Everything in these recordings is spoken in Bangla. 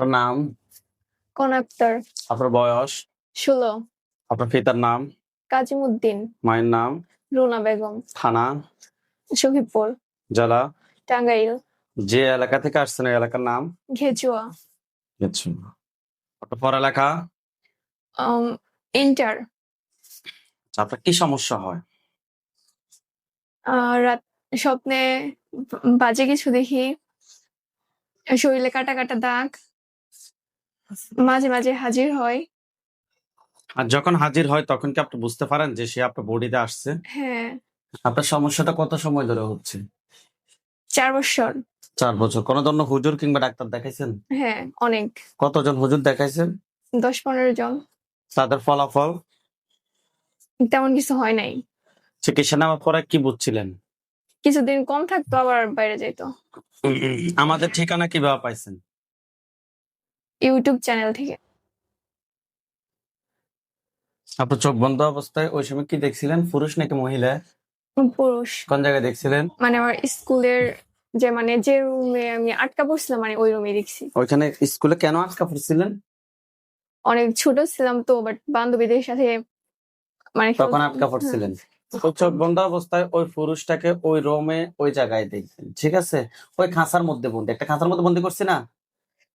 আপনার নাম কোন আক্তার আপনার বয়স? ষোলো। আপনার পিতার নাম? কাজিমুদ্দিন। মায়ের নাম? রুনা বেগম। থানা? সখীপুর জেলা? টাঙ্গাইল। যে এলাকা থেকে আসছেন এই এলাকার নাম? ঘেচুয়া আচ্ছা আপনার পড়ালেখা? ইন্টার আচ্ছা, আপনার কি সমস্যা হয়? রাত স্বপ্নে বাজে কিছু দেখি। শরীরে কাটা কাটা দাগ। মাঝে মাঝে হাজির হয়। আর যখন হাজির হয় তখন কি আপনি বুঝতে পারেন যে সে আপনার বডিতে আসছে? হ্যাঁ। আপনার সমস্যাটা কত সময় ধরে হচ্ছে? চার বছর। চার বছর। কোন ধরনের হুজুর কিংবা ডাক্তার দেখাইছেন? হ্যাঁ অনেক। কতজন হুজুর দেখাইছেন? দশ পনেরো জন। তাদের ফলাফল? তেমন কিছু হয় নাই। চিকিৎসা নেওয়ার পরে কি বুঝছিলেন? কিছুদিন কম থাকতো আবার বাইরে যাইতো। আমাদের ঠিকানা কীভাবে পাইছেন? ইউটিউব চ্যানেল থেকে। আপনার চোখ বন্ধ অবস্থায় ওই সময় কি দেখছিলেন? পুরুষ নাকি মহিলা? পুরুষ। কোন জায়গায় দেখছিলেন? মানে আমার স্কুলের যে মানে যে রুমে আমি আটকা পড়ছিলাম মানে ওই রুমে দেখছি। ওইখানে স্কুলে কেন আটকা পড়ছিলেন? অনেক ছোট ছিলাম তো বাট বান্ধবীদের সাথে মানে তখন আটকা পড়ছিলেন। চোখ বন্ধ অবস্থায় ওই পুরুষটাকে ওই রোমে ওই জায়গায় দেখছেন ঠিক আছে? ওই খাঁচার মধ্যে বন্দি একটা খাঁচার মধ্যে বন্দি করছি না?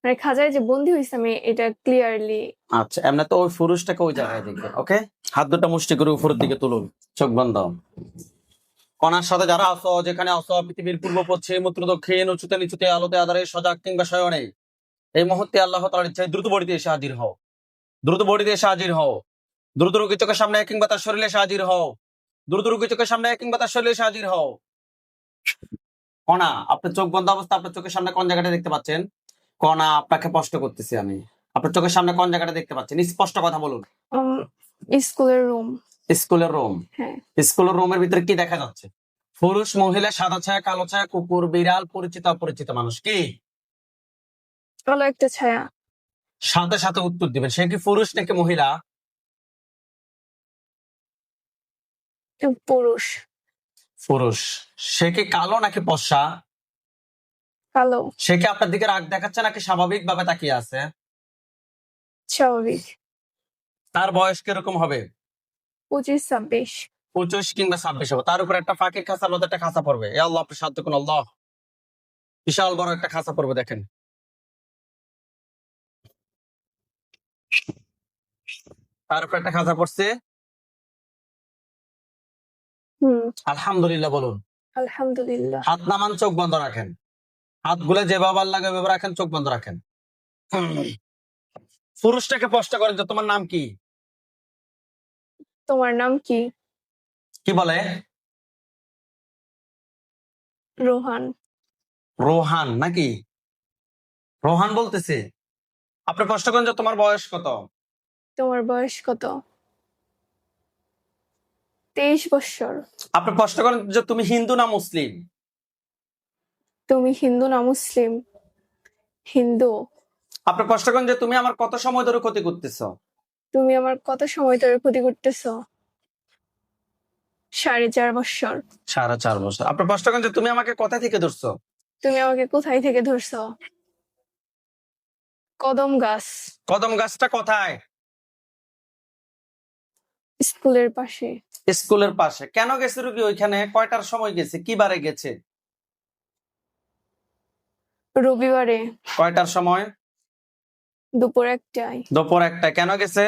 মানে খাজায় যে বন্দি হয়েছে আমি এটা ক্লিয়ারলি আচ্ছা এমনি তো ওই পুরুষটাকে ওই জায়গায় দেখবেন ওকে হাত দুটো মুষ্টি করে উপরের দিকে তুলুন চোখ বন্ধ। কণার সাথে যারা আসো যেখানে আসো পৃথিবীর পূর্ব পশ্চিম উত্তর দক্ষিণ উঁচুতে নিচুতে আলোতে আধারে সজাগ কিংবা শয়নে এই মুহূর্তে আল্লাহ তাআলার ইচ্ছায় দ্রুত বডিতে এসে হাজির হও। দ্রুত বডিতে এসে হাজির হও। দ্রুত রোগী চোখের সামনে কিংবা তার শরীরে এসে হাজির হও। দ্রুত রোগী চোখের সামনে কিংবা তার শরীরে এসে হাজির হও। কণা আপনার চোখ বন্ধ অবস্থা আপনার চোখের সামনে কোন জায়গাটা দেখতে পাচ্ছেন? কণা আপনাকে প্রশ্ন করতেছি আমি। আপনার চোখের সামনে কোন জায়গাটা দেখতে পাচ্ছেন? স্পষ্ট কথা বলুন। স্কুলের রুম। স্কুলের রুম? হ্যাঁ। স্কুলের রুমের ভিতরে কি দেখা যাচ্ছে? পুরুষ মহিলা সাদা ছায়া কালো ছায়া কুকুর বিড়াল পরিচিত অপরিচিত মানুষ কি? কালো একটা ছায়া। সাথে সাথে উত্তর দিবেন। সে কি পুরুষ নাকি মহিলা? পুরুষ। পুরুষ। সে কি কালো নাকি পশা কালো সে কি আপনার দিকে রাগ দেখাচ্ছে নাকি স্বাভাবিক ভাবে তাকিয়ে আছে? স্বাভাবিক। তার বয়স কীরকম হবে? পঁচিশ ছাব্বিশ। পঁচিশ কিংবা ছাব্বিশ হবে। তার উপর একটা ফাঁকির খাঁচার মধ্যে একটা খাঁচা পড়বে। এ আল্লাহ আপনি সাধ্য কোন আল্লাহ। বিশাল বড় একটা খাঁচা পড়বে দেখেন। তার উপর একটা খাঁচা পড়ছে। আলহামদুলিল্লাহ বলুন। আলহামদুলিল্লাহ। হাত নামান চোখ বন্ধ রাখেন। হাতগুলো যেভাবে আল্লাহ ভেবে রাখেন চোখ বন্ধ রাখেন। পুরুষটাকে প্রশ্ন করেন যে তোমার নাম কি? তোমার নাম কি? কি বলে? রোহান। রোহান নাকি? রোহান বলতেছে। আপনি প্রশ্ন করেন যে তোমার বয়স কত? তোমার বয়স কত? তেইশ বছর আপনি প্রশ্ন করেন যে তুমি হিন্দু না মুসলিম? তুমি হিন্দু না মুসলিম? হিন্দু। আপনার প্রশ্ন করেন যে তুমি আমার কত সময় ধরে ক্ষতি করতেছ? তুমি আমার কত সময় ধরে ক্ষতি করতেছ? সাড়ে চার বছর সাড়ে চার বছর। আপনি প্রশ্ন করেন যে তুমি আমাকে কোথা থেকে ধরছো? তুমি আমাকে কোথায় থেকে ধরছো? কদম গাছ। কদম গাছটা কোথায়? স্কুলের পাশে। স্কুলের পাশে। কেন গেছে রুগী ওইখানে? কয়টার সময় গেছে? কি বারে গেছে? রবিবারে। কয়টার সময়? দুপুর একটায়। দুপুর একটা কেন গেছে?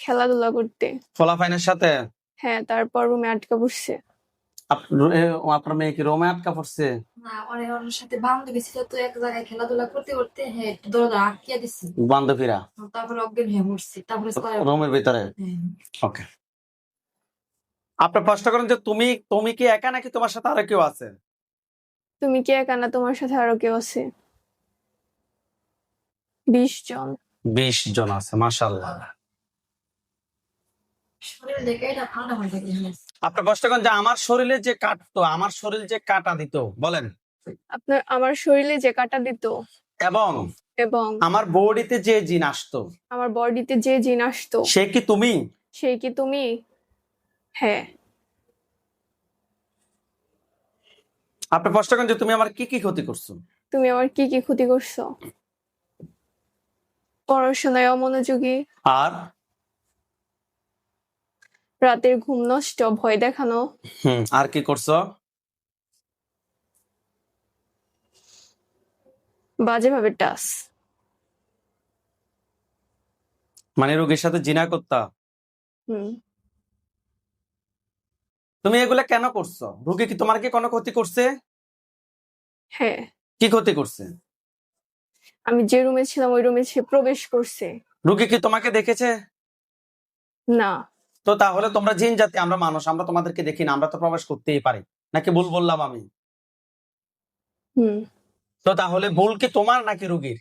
খেলাধুলা করতে। ফোলাফাইনের সাথে? হ্যাঁ তারপর রুমে আটকা পড়ছে। আপনার মেয়ে কি রোমে আটকা পড়ছে? না অনেক ওর সাথে বান্ধবী ছিল তো এক জায়গায় খেলাধুলা করতে করতে হ্যাঁ বান্ধবীরা? তারপরে অজ্ঞান হয়ে মরছি। তারপরে রুমের ভিতরে? হ্যাঁ। ওকে। আপনি প্রশ্ন করেন যে তুমি তুমি কি একা নাকি তোমার সাথে আরও কেউ আছে? তুমি কি একা না তোমার সাথে আরও কেউ আছে? বিশ জন। বিশ জন আছে মাসাল্লাহ শরীর দেখে এটা ঠান্ডা হয়ে থাকে হ্যাঁ। আপনি প্রশ্ন করেন যে আমার শরীরে যে কাটতো আমার শরীর যে কাটা দিত বলেন। আপনার আমার শরীরে যে কাটা দিত। এবং এবং আমার বডিতে যে জিন আসতো। আমার বডিতে যে জিন আসতো। সে কি তুমি? সেই কি তুমি? হ্যাঁ। আপনি প্রশ্ন করেন যে তুমি আমার কি কি ক্ষতি করছ? তুমি আমার কি কি ক্ষতি করছ? পড়াশোনায় অমনোযোগী। আর? রাতের ঘুম নষ্ট ভয় দেখানো। হুম আর কি করছ? বাজেভাবে টাস। মানে রোগীর সাথে জিনা করতা? হুম। তুমি এগুলা কেন করছ? রোগী কি তোমার কি কোনো ক্ষতি করছে? হ্যাঁ। কি ক্ষতি করছে? আমি যে রুমে ছিলাম ওই রুমে সে প্রবেশ করছে। রোগী কি তোমাকে দেখেছে? না। তো তাহলে তোমরা জিন জাতি আমরা মানুষ আমরা তোমাদেরকে দেখি না আমরা তো প্রবেশ করতেই পারি। নাকি ভুল বললাম আমি? হুম। তো তাহলে ভুল কি তোমার নাকি রুগীর?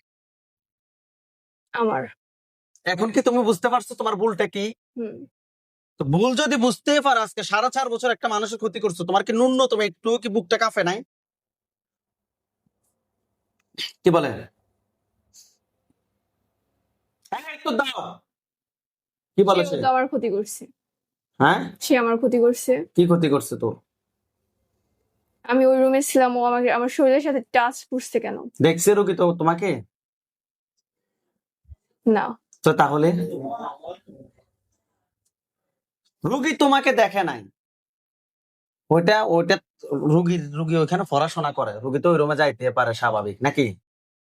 আমার। এখন কি তুমি বুঝতে পারছ তোমার ভুলটা কি? হুম। তো ভুল যদি বুঝতেই পারো আজকে সাড়ে চার বছর একটা মানুষের ক্ষতি করছ তোমার কি ন্যূনতম একটু কি বুকটা কাফে নাই? কি বলে? হ্যাঁ, একটু দাও। কি বলে সে আমার ক্ষতি করছে। হ্যাঁ? সে আমার ক্ষতি করছে। কি ক্ষতি করছে তোর আমি ওই রুমে ছিলাম ও আমাকে আমার শরীরের সাথে টাচ করছে কেন? দেখছে রোগী তো তোমাকে? না। তো তাহলে? রুগী তোমাকে দেখে নাই। ওইটা ওইটা রুগী রুগী ওইখানে পড়াশোনা করে। রুগী তো ওই রুমে যাইতে পারে স্বাভাবিক নাকি?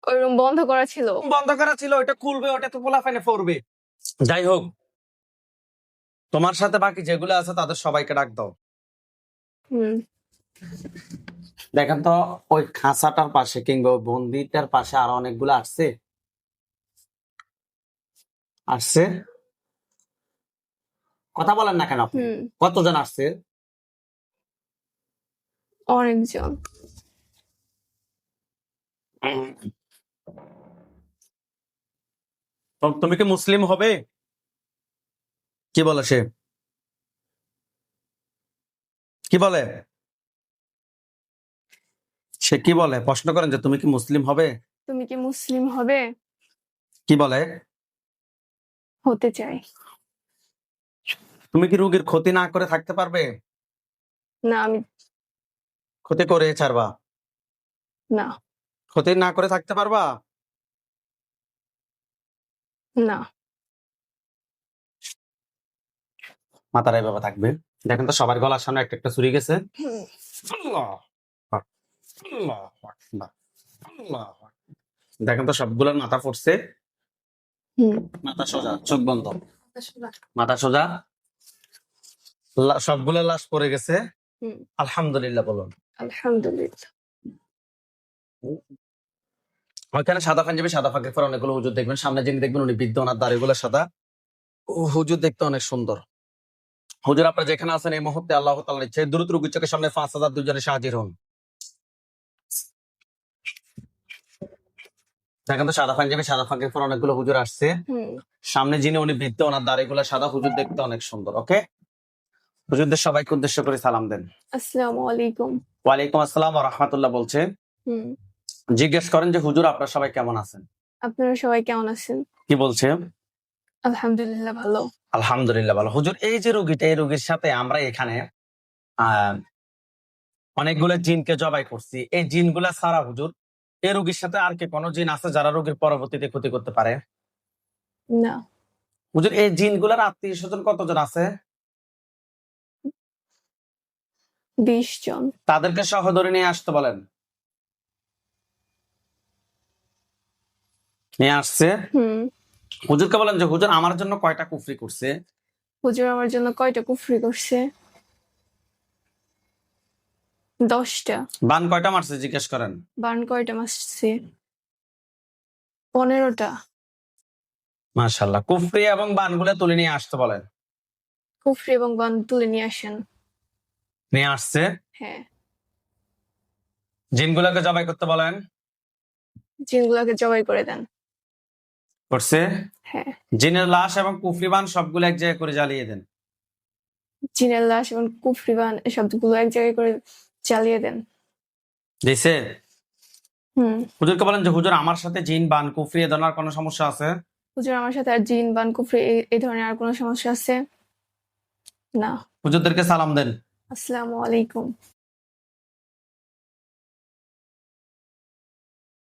ওই রুম বন্ধ করা ছিল। বন্ধ করা ছিল ওইটা খুলবে ওটা তো পোলাফাইনে পড়বে। যাই হোক তোমার সাথে বাকি যেগুলো আছে তাদের সবাইকে ডাক দাও। দেখেন তো ওই খাঁচাটার পাশে কিংবা ওই বন্দিটার পাশে আরও অনেকগুলো আসছে। আসছে। কথা বলেন না কেন আপনি? কতজন আসছে? অনেকজন। তুমি কি মুসলিম হবে? কি বলে সে? কি বলে? সে কি বলে? প্রশ্ন করেন যে তুমি কি মুসলিম হবে? তুমি কি মুসলিম হবে? কি বলে? হতে চাই। তুমি কি রোগীর ক্ষতি না করে থাকতে পারবে? না আমি ক্ষতি করে ছাড়বা? না। ক্ষতি না করে থাকতে পারবা? না। মাথার বাবা থাকবে। দেখেন তো সবার গলার সামনে একটা একটা চুরি গেছে। দেখেন তো সবগুলোর মাথা ফুটছে মাথা সোজা চোখ বন্ধ। মাথা সোজা। সবগুলো লাশ পড়ে গেছে। আলহামদুলিল্লাহ বলুন। আলহামদুলিল্লাহ। ওইখানে সাদা পাঞ্জাবি সাদা ফাঁকের পর অনেকগুলো হুজুর দেখবেন। সামনে যিনি দেখবেন উনি বৃদ্ধ ওনার দাড়িগুলো সাদা। হুজুর দেখতে অনেক সুন্দর। হুজুর আপনারা যেখানে আছেন এই মুহূর্তে আল্লাহ তাআলার ইচ্ছে দ্রুত রুগীর চোখের সামনে পাঁচ হাজার দুজনে সাহায্য হন। দেখেন তো সাদা পাঞ্জাবি সাদা ফাঁকের পর অনেকগুলো হুজুর আসছে। সামনে যিনি উনি বৃদ্ধ ওনার দাড়িগুলো সাদা হুজুর দেখতে অনেক সুন্দর ওকে? হুজুরদের সবাইকে উদ্দেশ্য করে সালাম দেন। আসসালামু আলাইকুম। ওয়ালাইকুম আসসালাম ওয়া রাহমাতুল্লাহ বলছে জিজ্ঞেস করেন যে হুজুর আপনারা সবাই কেমন আছেন? আপনারা সবাই কেমন আছেন? কি বলছে? আলহামদুলিল্লাহ ভালো। আলহামদুলিল্লাহ ভালো। হুজুর এই যে রোগীটা এই রোগীর সাথে আমরা এখানে অনেকগুলো জিনকে জবাই করছি। এই জিনগুলা ছাড়া হুজুর এই রোগীর সাথে আর কি কোনো জিন আছে যারা রোগীর পরবর্তীতে ক্ষতি করতে পারে? না। হুজুর এই জিনগুলার আত্মীয় স্বজন কতজন আছে? বিশ জন। তাদেরকে সহ ধরে নিয়ে আসতে বলেন। নিয়ে আসছে। হুজুরকে বলেন যে হুজুর আমার জন্য কয়টা কুফরি করছে? হুজুর আমার জন্য কয়টা কুফরি করছে? দশটা। বান কয়টা মারছে জিজ্ঞেস করেন? বান কয়টা মাসছে পনেরোটা। মাশাল্লাহ কুফরি এবং বানগুলো তুলে নিয়ে আসতে বলেন। কুফরি এবং বান তুলে নিয়ে আসেন। নিয়ে আসছে। হ্যাঁ। জিনগুলোকে জবাই করতে বলেন। জিনগুলোকে জবাই করে দেন। করছে। হ্যাঁ। জিনের লাশ এবং কুফরিবান সবগুলো এক জায়গায় করে জ্বালিয়ে দেন। জিনের লাশ এবং কুফরিবান সবগুলো এক জায়গায় করে চালিয়ে দেন। দিছে? হুম। হুজুরকে বলেন যে হুজুর আমার সাথে জিন বান কুফরি এ ধরনের কোনো সমস্যা আছে? হুজুর আমার সাথে আর জিন বান কুফরি এই- এই ধরনের আর কোনো সমস্যা আছে? না। হুজুরদেরকে সালাম দেন। আসসালামু আলাইকুম।